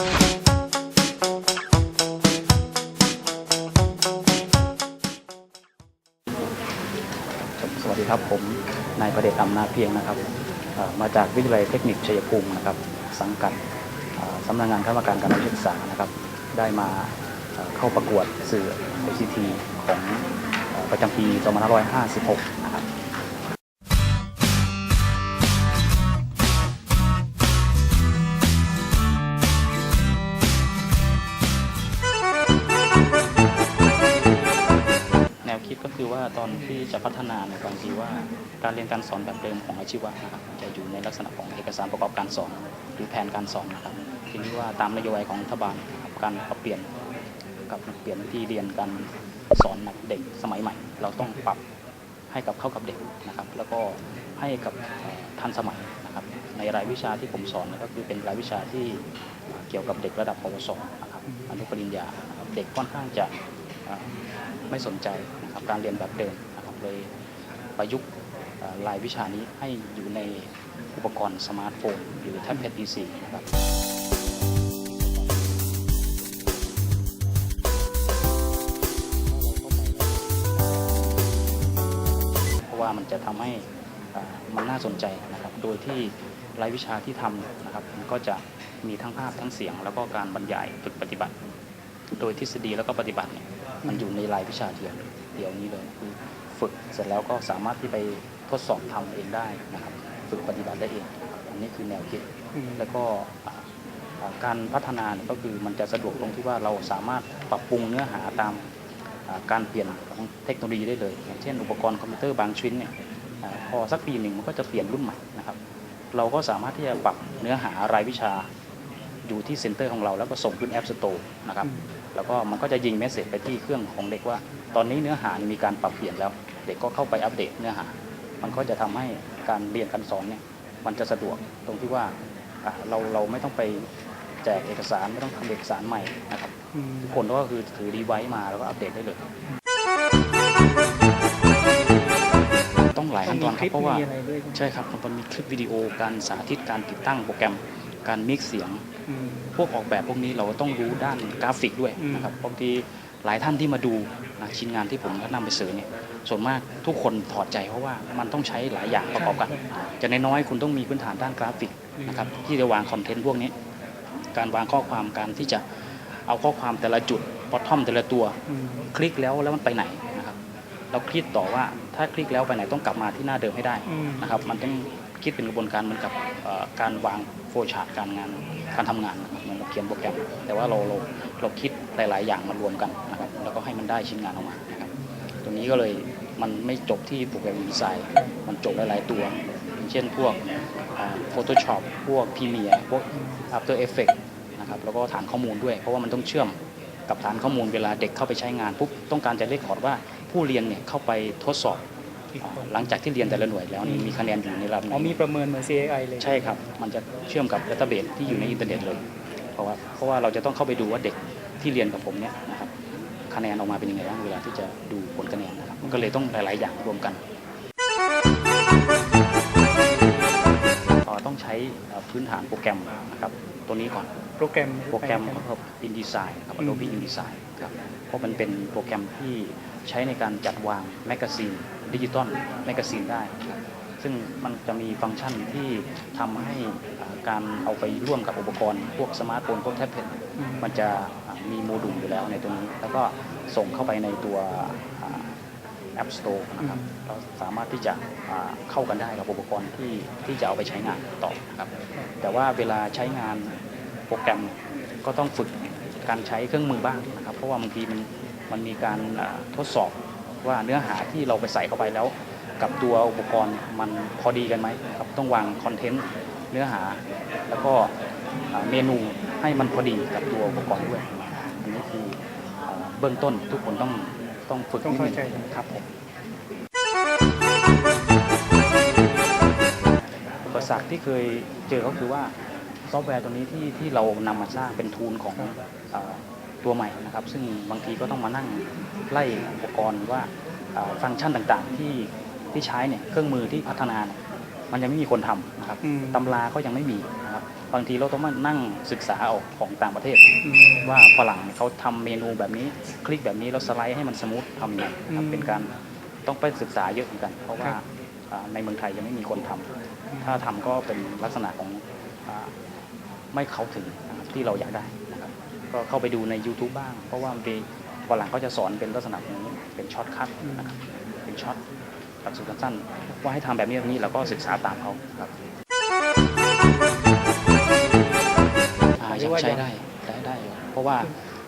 สวัสดีครับผมนายประเดชอำนาจเพียงนะครับมาจากวิทยาลัยเทคนิคชัยภูมินะครับ สังกัดสำนักงานคณะกรรมการการศึกษานะครับ ได้มาเข้าประกวดสื่อ ICT ของเอ่อประจำปี 2556 นะครับ ว่าตอนที่จะพัฒนาเนี่ยบางทีว่าการเรียนการสอนแบบเดิมของอาชีวะนะครับจะอยู่ในลักษณะของเอกสารประกอบการสอน หรือแผนการสอนนะครับทีนี้ว่าตามนโยบายของรัฐบาลการปรับเปลี่ยนกับเปลี่ยนที่เรียนการสอนแบบเด็กสมัยใหม่ เราต้องปรับให้กับเข้ากับเด็กนะครับ แล้วก็ให้กับทันสมัยนะครับ ในรายวิชาที่ผมสอนก็คือเป็นรายวิชาที่เกี่ยวกับเด็กระดับปวสนะครับอนุปริญญาเด็กค่อนข้างจะ ไม่สนใจนะครับการเรียนแบบเดิมนะครับเลยประยุกต์รายวิชานี้ให้อยู่ในอุปกรณ์สมาร์ทโฟนหรือแท็บเล็ต PC นะครับเพราะว่ามันจะทำให้มันน่าสนใจนะครับ โดยที่รายวิชาที่ทำนะครับมันก็จะมีทั้งภาพทั้งเสียง แล้วก็การบรรยายฝึกปฏิบัติ โดยทฤษฎีแล้วก็ปฏิบัติเนี่ย มันอยู่ในรายวิชาเดียวเดียวนี้เลยคือฝึกเสร็จแล้วก็สามารถที่ไปทดสอบทำเองได้นะครับ ฝึกปฏิบัติได้เอง อันนี้คือแนวคิด แล้วก็อ่าอ่าการพัฒนาเนี่ยก็คือมันจะสะดวกตรงที่ว่าเราสามารถปรับปรุงเนื้อหาตามอ่าการเปลี่ยนของเทคโนโลยีได้เลย อย่างเช่นอุปกรณ์คอมพิวเตอร์บางชิ้นเนี่ยอ่าพอสักปีหนึ่งมันก็จะเปลี่ยนรุ่นใหม่นะครับ เราก็สามารถที่จะปรับเนื้อหารายวิชา อยู่ที่เซ็นเตอร์ของเราแล้วก็ส่งขึ้นแอปสโตร์นะครับแล้วก็มันก็จะยิงเมสเซจไปที่เครื่องของเด็กว่า ตอนนี้เนื้อหามีการปรับเปลี่ยนแล้ว เด็กก็เข้าไปอัปเดตเนื้อหา มันก็จะทำให้การเรียนการสอนเนี่ยมันจะสะดวกตรงที่ว่าอะเราเราไม่ต้องไปแจกเอกสารไม่ต้องทำเอกสารใหม่นะครับทุกคนก็คือถือดีไวซ์มาแล้วก็อัปเดตได้เลยต้องหลายขั้นตอนครับเพราะว่าอะไรด้วยใช่ครับมันมีคลิปวิดีโอการสาธิตการติดตั้งโปรแกรม การมิกซ์เสียง อืม พวกออกแบบพวกนี้เราต้องรู้ด้านกราฟิกด้วยอืม นะครับบางทีหลายท่านที่มาดูนะชิ้นงานที่ผมนำไปเสนอเนี่ยส่วนมากทุกคนถอดใจเพราะว่ามันต้องใช้หลายอย่างประกอบกัน จะน้อยๆคุณต้องมีพื้นฐานด้านกราฟิกนะครับที่จะวางคอนเทนต์พวกนี้ การวางข้อความการที่จะเอาข้อความแต่ละจุดพอทอมแต่ละตัว อืม คลิกแล้วแล้วมันไปไหนนะครับเราคลิกต่อว่าถ้าคลิกแล้วไปไหนต้องกลับมาที่หน้าเดิมให้ได้อืม นะครับ มันต้อง คิดเป็นกระบวนการเหมือนกับการวางโฟล์ชาร์ตการงานการทำงานนะครับเหมือนเราเขียนโปรแกรม แต่ว่าเราเราเราคิดหลาย ๆ อย่างมารวมกันนะครับแล้วก็ให้มันได้ชิ้นงานออกมานะครับตรงนี้ก็เลยมันไม่จบที่โปรแกรมดีไซน์มันจบหลาย ๆ ตัวเช่นพวกโฟโต้ช็อปพวกพรีเมียพวก After Effects นะครับแล้วก็ฐานข้อมูลด้วย เพราะว่ามันต้องเชื่อมกับฐานข้อมูลเวลาเด็กเข้าไปใช้งานปุ๊บต้องการจะเลขคอร์ดว่าผู้เรียนเนี่ยเข้าไปทดสอบ หลังจากที่เรียนแต่ละหน่วยแล้วนี่มีคะแนนอยู่ในระดับไหนอ๋อมีประเมินเหมือน CAI เลย ใช่ครับ มันจะเชื่อมกับดัตเตอร์เบสที่อยู่ในอินเทอร์เน็ตเลย เพราะว่าเพราะว่าเราจะต้องเข้าไปดูว่าเด็กที่เรียนกับผมเนี่ยนะครับคะแนนออกมาเป็นยังไงบ้างเวลาที่จะดูผลคะแนนนะครับมันก็เลยต้องหลาย ๆ อย่างรวมกันเอ่อต้องใช้เอ่อพื้นฐานโปรแกรมนะครับตัวนี้ก่อนโปรแกรมโปรแกรมของ InDesign ครับอืม Adobe InDesign ครับ เพราะมันเป็นโปรแกรมที่ใช้ในการจัดวางแมกกาซีนดิจิตอลแมกกาซีนได้ครับซึ่งมันจะมีฟังก์ชันที่ทำให้อ่าการเอาไปร่วมกับอุปกรณ์พวกสมาร์ทโฟนพวกแท็บเล็ตอืมมันจะอ่ามีโมดูลอยู่แล้วในตรงนี้ แล้วก็ส่งเข้าไปในตัวอ่า App Store นะครับเราสามารถที่จะอ่าเข้ากันได้กับอุปกรณ์ที่ที่จะเอาไปใช้งานต่อนะครับแต่ว่าเวลาใช้งานโปรแกรมก็ต้องฝึก การใช้เครื่องมือบ้างนะครับ เพราะว่าบางทีมันมันมีการทดสอบว่าเนื้อหาที่เราไปใส่เข้าไปแล้ว กับตัวอุปกรณ์มันพอดีกันไหมครับต้องวางคอนเทนต์เนื้อหา แล้วก็เมนูให้มันพอดีกับตัวอุปกรณ์ด้วยอันนี้คือเบื้องต้นทุกคนต้องต้องฝึกนิดนึงครับผมอุปสรรคที่เคยเจอก็คือว่าซอฟต์แวร์ตัวนี้ที่ที่เรานำมาสร้างเป็นทูลของ ตัวใหม่นะครับ ซึ่งบางทีก็ต้องมานั่งไล่อุปกรณ์ว่าเอ่อฟังก์ชันต่างๆที่ที่ใช้เนี่ยเครื่องมือที่พัฒนาเนี่ยมันยังไม่มีคนทำนะครับอืมตำราก็ยังไม่มีนะครับบางทีเราต้องมานั่งศึกษาเอาของต่างประเทศอืมว่าฝรั่งเนี่ยเขาทำเมนูแบบนี้คลิกแบบนี้แล้วสไลด์ให้มันสมูททำยังไงครับอืมเป็นการต้องไปศึกษาเยอะเหมือนกัน เพราะว่าครับอ่าในเมืองไทยยังไม่มีคนทำถ้าทำก็เป็นลักษณะของอาไม่เข้าถึงนะครับที่เราอยากได้นะครับ ก็เข้าไปดูใน YouTube บ้าง เพราะว่าบางทีฝรั่งเขาจะสอนเป็นลักษณะของเป็นช็อตคัทนะครับเป็นช็อตหลักสูตรสั้นๆว่าให้ทำแบบนี้แบบนี้เราก็ศึกษาตามเขาครับอ่ายังใช้ได้ใช้ได้อยู่เพราะว่า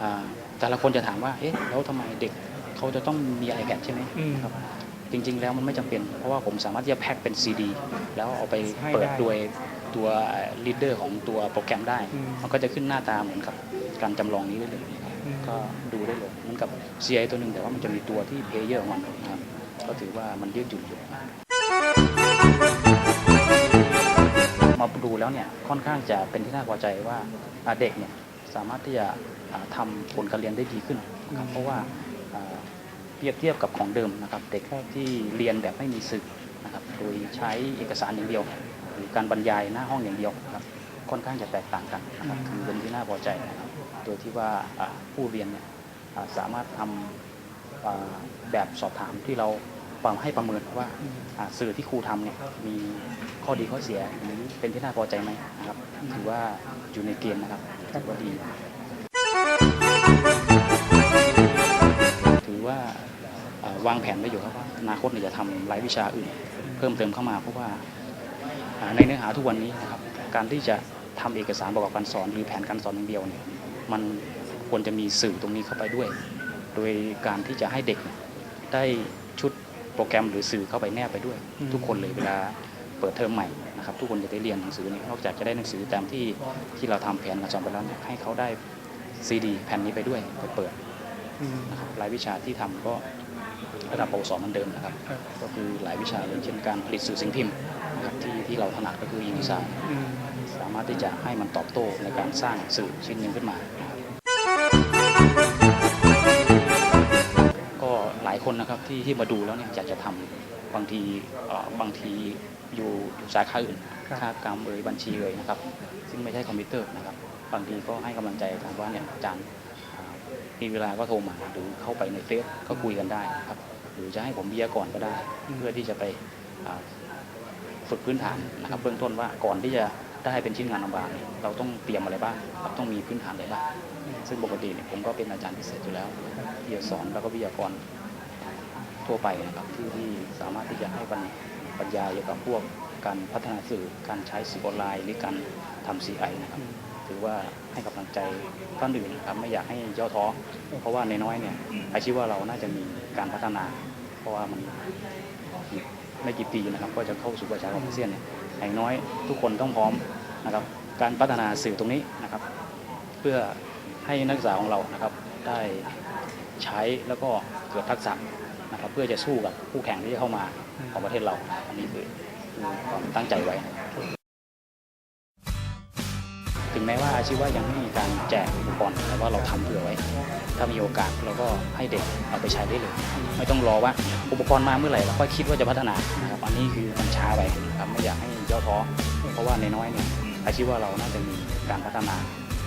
อ่าแต่ละคนจะถามว่าเอ๊ะแล้วทำไมเด็กเขาจะต้องมี iPad ใช่ไหมอืมครับจริง ๆ แล้วมันไม่จำเป็น เพราะว่าผมสามารถที่จะแพ็คเป็นซีดีแล้วเอาไปให้เปิดได้โดย ตัวลีดเดอร์ของตัวโปรแกรมได้อืมมันก็จะขึ้นหน้าตาเหมือนกับการจำลองนี้ได้เลยอืมก็ดูได้เลยเหมือนกับ CI ตัวหนึ่งแต่ว่ามันจะมีตัวที่เพลเยอร์ของมันนะครับก็ถือว่ามันยืดหยุ่นอยู่มาดูแล้วเนี่ยค่อนข้างจะเป็นที่น่าพอใจว่าอ่าเด็กเนี่ยสามารถที่จะอ่าทำผลการเรียนได้ดีขึ้นนะครับเพราะว่าอ่าเปรียบเทียบกับของเดิมนะครับ เด็กที่เรียนแบบไม่มีสื่อนะครับโดยใช้เอกสารอย่างเดียว หรือการบรรยายหน้าห้องอย่างเดียวครับค่อนข้างจะแตกต่างกันนะครับคือเป็นที่น่าพอใจนะครับโดยที่ว่าผู้เรียนเนี่ยสามารถทำอ่าแบบสอบถามที่เราปรับให้ประเมินว่าสื่อที่ครูทำเนี่ยมีข้อดีข้อเสียหรือเป็นที่น่าพอใจไหมนะครับถือว่าอยู่ในเกณฑ์นะครับถือว่าดีถือว่าวางแผนไว้อยู่ครับว่าอนาคตเนี่ยจะทำรายวิชาอื่น เพิ่มเติมเข้ามาเพราะว่า ในเนื้อหาทุกวันนี้นะครับการที่จะทำเอกสารประกอบการสอนหรือแผนการสอนอย่างเดียวเนี่ยมันควรจะมีสื่อตรงนี้เข้าไปด้วย โดยการที่จะให้เด็กได้ชุดโปรแกรมหรือสื่อเข้าไปแนบไปด้วยอืมทุกคนเลยเวลาเปิดเทอมใหม่นะครับทุกคนจะได้เรียนหนังสือนี้นอกจากจะได้หนังสือตามที่ที่เราทำแผนการสอนไปแล้วเนี่ยให้เขาได้ซีดีแผ่นนี้ไปด้วยไปเปิดอืม นะครับรายวิชาที่ทำก็ระดับปวสเหมือนเดิมนะครับครับก็คือหลายวิชาอย่างเช่นการผลิตสื่อสิ่งพิมพ์นะครับที่ที่เราถนัดก็คืออีดีไซน์อืมสามารถที่จะให้มันตอบโต้ในการสร้างสื่อชิ้นหนึ่งขึ้นมานะครับก็หลายคนนะครับที่ที่มาดูแล้วเนี่ยอยากจะทำบางทีเอ่อบางทีอยู่อยู่สาขาอื่นครับค่ากรรมเอ่ยบัญชีเอ่ยนะครับ ซึ่งไม่ใช่คอมพิวเตอร์นะครับ บางทีก็ให้กำลังใจอาจารย์ว่าเนี่ยอาจารย์อ่า มีเวลาก็โทรมาหรือเข้าไปในเฟซก็คุยกันได้ครับ หรือจะให้ผมเบียร์ก่อนก็ได้ เพื่อที่จะไปฝึกพื้นฐานนะครับเบื้องต้นว่าก่อนที่จะได้เป็นชิ้นงานออกมาเนี่ยเราต้องเตรียมอะไรบ้างเราต้องมีพื้นฐานอะไรบ้างซึ่งปกติเนี่ยผมก็เป็นอาจารย์พิเศษอยู่แล้วที่จะสอนแล้วก็วิทยากรทั่วไปนะครับที่ที่สามารถที่จะให้บรรบรรยายเกี่ยวกับพวกการพัฒนาสื่อการใช้สื่อออนไลน์ หรือการทำ CI นะครับ ถือว่าให้กำลังใจท่านอื่นนะครับไม่อยากให้ย่อท้อเพราะว่าในน้อยเนี่ยอาชีพว่าเราน่าจะมีการพัฒนา เพราะว่ามันอีกไม่กี่ปีนะครับ ก็จะเข้าสู่ประชาคมอาเซียนเนี่ยอย่างน้อยทุกคนต้องพร้อมนะครับ การพัฒนาสื่อตรงนี้นะครับ เพื่อให้นักศึกษาของเรานะครับ ได้ใช้แล้วก็เกิดทักษะนะครับเพื่อจะสู้กับคู่แข่งที่จะเข้ามาของประเทศเรา อันนี้คือคือความตั้งใจไว้ ถึงแม้ว่าอาชีวะยังไม่มีการแจกอุปกรณ์แต่ว่าเราทำเผื่อไว้ ถ้ามีโอกาสเราก็ให้เด็กเอาไปใช้ได้เลยไม่ต้องรอว่าอุปกรณ์มาเมื่อไหร่เราค่อยคิดว่าจะพัฒนานะครับอันนี้คือมันช้าไปครับไม่อยากให้ย่อท้อเพราะว่าในน้อยเนี่ยอาชีว่าเราน่าจะมีการพัฒนา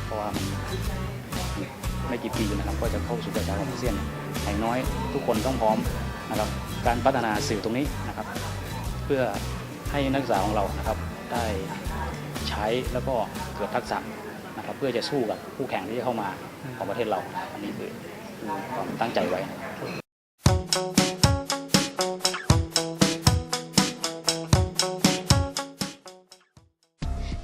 เพราะว่ามันไม่กี่ปีนะครับก็จะเข้าสู่ประชาคมอาเซียนอย่างน้อยทุกคนต้องพร้อมนะครับการพัฒนาสื่อตรงนี้นะครับ เพื่อให้นักศึกษาของเรานะครับได้ ใช้แล้วก็เกิดทักษะนะครับเพื่อจะสู้กับคู่แข่งที่จะเข้ามาของประเทศเรา อันนี้คือความตั้งใจไว้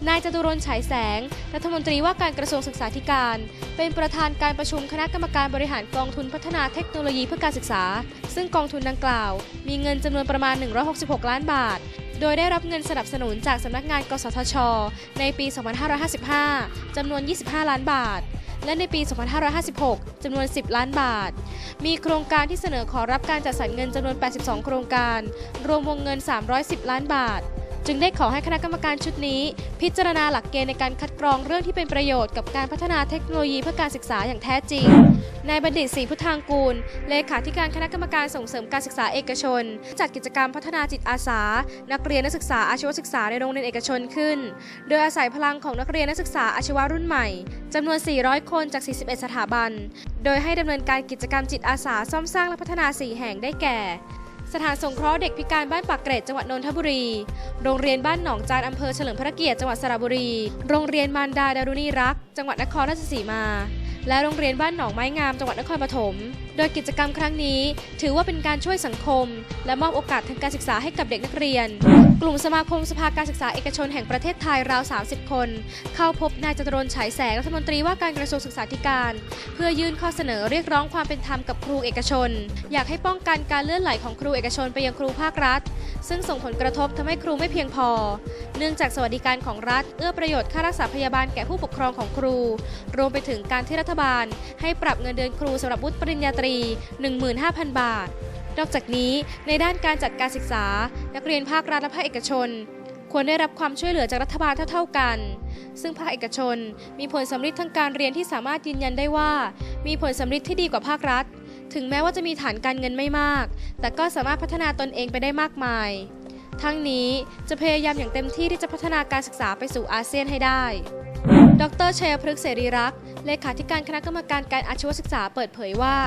นายจตุรนฉายแสง รัฐมนตรีว่าการกระทรวงศึกษาธิการ เป็นประธานการประชุมคณะกรรมการบริหารกองทุนพัฒนาเทคโนโลยีเพื่อการศึกษา ซึ่งกองทุนดังกล่าว มีเงินจำนวนประมาณ 166 ล้านบาท โดยได้รับเงินสนับสนุนจากสำนักงานกสทช ในปี 2555 จำนวน 25 ล้านบาท และในปี 2556 จำนวน 10 ล้านบาท มีโครงการที่เสนอขอรับการจัดสรรเงินจำนวน 82 โครงการ รวมวงเงิน 310 ล้านบาท จึงได้ขอให้คณะกรรมการชุดนี้ พิจารณาหลักเกณฑ์ในการคัดกรองเรื่องที่เป็นประโยชน์กับการพัฒนาเทคโนโลยีเพื่อการศึกษาอย่างแท้จริง นายบัณฑิตศรีพุทธางกูล เลขาธิการคณะกรรมการส่งเสริมการศึกษาเอกชน จัดกิจกรรมพัฒนาจิตอาสา นักเรียนนักศึกษาอาชีวศึกษาในโรงเรียนเอกชนขึ้น โดยอาศัยพลังของนักเรียนนักศึกษาอาชีวะรุ่นใหม่จำนวน 400 คนจาก 41 สถาบัน โดยให้ดำเนินการกิจกรรมจิตอาสาซ่อมสร้างและพัฒนา 4 แห่งได้แก่ สถานสงเคราะห์เด็กพิการบ้านปากเกร็ดจังหวัดนนทบุรี โรงเรียนบ้านหนองจานอำเภอเฉลิมพระเกียรติจังหวัดสระบุรี โรงเรียนมารดาดารุณีรัก จังหวัดนครราชสีมา และโรงเรียนบ้านหนองไม้งามจังหวัดนครปฐม โดยกิจกรรมครั้งนี้ ถือว่าเป็นการช่วยสังคม และมอบโอกาสทางการศึกษาให้กับเด็กนักเรียน กลุ่มสมาคมสภาการศึกษาเอกชนแห่งประเทศไทยราว 30 คน เข้าพบนายจตุรนฉายแสงรัฐมนตรีว่าการกระทรวงศึกษาธิการ เพื่อยื่นข้อเสนอเรียกร้องความเป็นธรรมกับครูเอกชน อยากให้ป้องกันการเลื่อนไหลของครูเอกชนไปยังครูภาครัฐ ซึ่งส่งผลกระทบทำให้ครูไม่เพียงพอ เนื่องจากสวัสดิการของรัฐ เอื้อประโยชน์ค่ารักษาพยาบาลแก่ผู้ปกครองของครู รวมไปถึงการที่รัฐบาล ให้ปรับเงินเดือนครูสำหรับวุฒิปริญญาตรี15,000 บาท นอกจากนี้ในด้านการจัดการศึกษา นักเรียนภาครัฐและภาคเอกชน ควรได้รับความช่วยเหลือจากรัฐบาลเท่าๆกัน ซึ่งภาคเอกชน มีผลสำลิดทางการเรียนที่สามารถยืนยันได้ว่า มีผลสำลิดที่ดีกว่าภาครัฐ ถึงแม้ว่าจะมีฐานการเงินไม่มาก แต่ก็สามารถพัฒนาตนเองไปได้มากมาย ทั้งนี้จะพยายามอย่างเต็มที่ที่จะพัฒนาการศึกษาไปสู่อาเซียนให้ได้ ดรชัยพฤกษ์เสรีรักษ์เลขาธิการคณะกรรมการการอาชีวศึกษาเปิดเผยว่า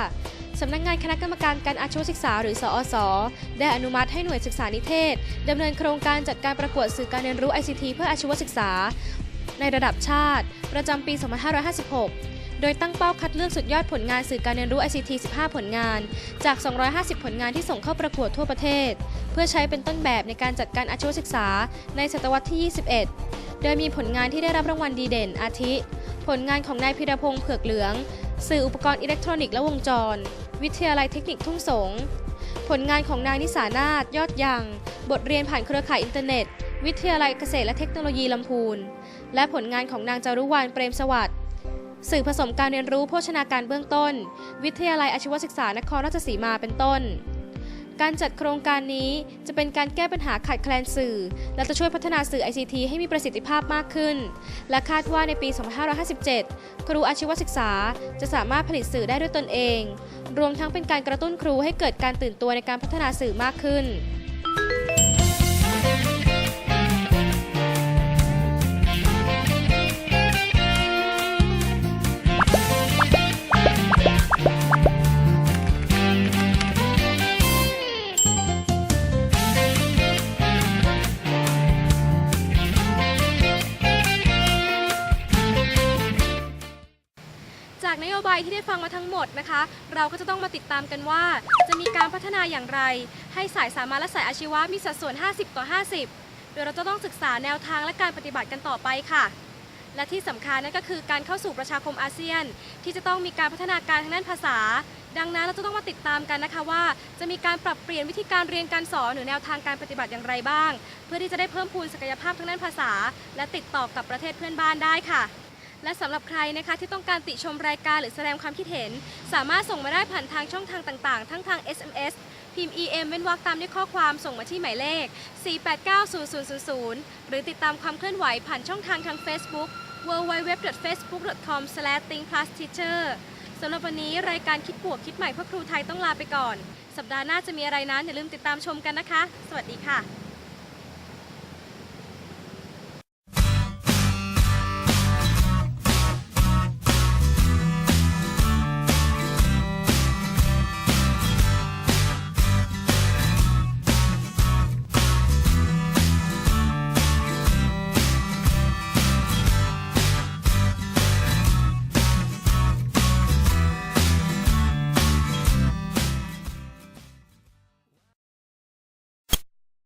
สำนักงานคณะกรรมการการอาชีวศึกษาหรือสอสได้อนุมัติให้หน่วยศึกษานิเทศดำเนินโครงการจัดการประกวดสื่อการเรียนรู้ ICT เพื่ออาชีวศึกษา ในระดับชาติ ประจำปี 2556 โดยตั้งเป้าคัดเลือกสุดยอดผลงานสื่อการเรียนรู้ ICT 15 ผลงาน จาก 250 ผลงานที่ส่งเข้าประกวดทั่วประเทศ เพื่อใช้เป็นต้นแบบในการจัดการอาชีวศึกษาในศตวรรษที่ 21 โดยมีผลงานที่ได้รับรางวัลดีเด่น อาทิ ผลงานของนายพิรพงษ์เผือกเหลือง สื่ออุปกรณ์อิเล็กทรอนิกส์และวงจร วิทยาลัยเทคนิคทุ่งสง ผลงานของนางนิสานาถยอดยัง บทเรียนผ่านเครือข่ายอินเทอร์เน็ต วิทยาลัยเกษตรและเทคโนโลยีลำพูน และผลงานของนางจารุวรรณเปรมสวัสดิ์ สื่อผสมการเรียนรู้โภชนาการเบื้องต้น วิทยาลัยอาชีวศึกษานครราชสีมาเป็นต้น การจัดโครงการนี้จะเป็นการแก้ปัญหาขาดแคลนสื่อ และจะช่วยพัฒนาสื่อ ICT ให้มีประสิทธิภาพมากขึ้น และคาดว่าในปี 2557 ครูอาชีวศึกษาจะสามารถผลิตสื่อได้ด้วยตนเอง รวมทั้งเป็นการกระตุ้นครูให้เกิดการตื่นตัวในการพัฒนาสื่อมากขึ้น โยบายที่ได้ฟังมาทั้งหมดนะคะ เราก็จะต้องมาติดตามกันว่า จะมีการพัฒนาอย่างไร ให้สายสามัญและสายอาชีวะมีสัดส่วน 50 ต่อ 50 โดยเราจะต้องศึกษาแนวทางและการปฏิบัติกันต่อไปค่ะ และที่สำคัญนั่นก็คือการเข้าสู่ประชาคมอาเซียน ที่จะต้องมีการพัฒนาการทางด้านภาษา ดังนั้นเราจะต้องมาติดตามกันนะคะว่า จะมีการปรับเปลี่ยนวิธีการเรียนการสอนหรือแนวทางการปฏิบัติอย่างไรบ้าง เพื่อที่จะได้เพิ่มพูนศักยภาพทางด้านภาษา และติดต่อกับประเทศเพื่อนบ้านได้ค่ะ และสำหรับใครนะคะที่ต้องการติชมรายการหรือแสดงความคิดเห็น สามารถส่งมาได้ผ่านทางช่องทางต่างๆ ทั้งทาง SMS พิมพ์ EM เว้นวรรคตามด้วยข้อความส่งมาที่หมายเลข 4890000 หรือติดตามความเคลื่อนไหวผ่านช่องทางทาง Facebook www.facebook.com/thinkplusteacher สำหรับวันนี้รายการคิดบวกคิดใหม่เพื่อครูไทยต้องลาไปก่อน สัปดาห์หน้าจะมีอะไรนั้นอย่าลืมติดตามชมกันนะคะ สวัสดีค่ะ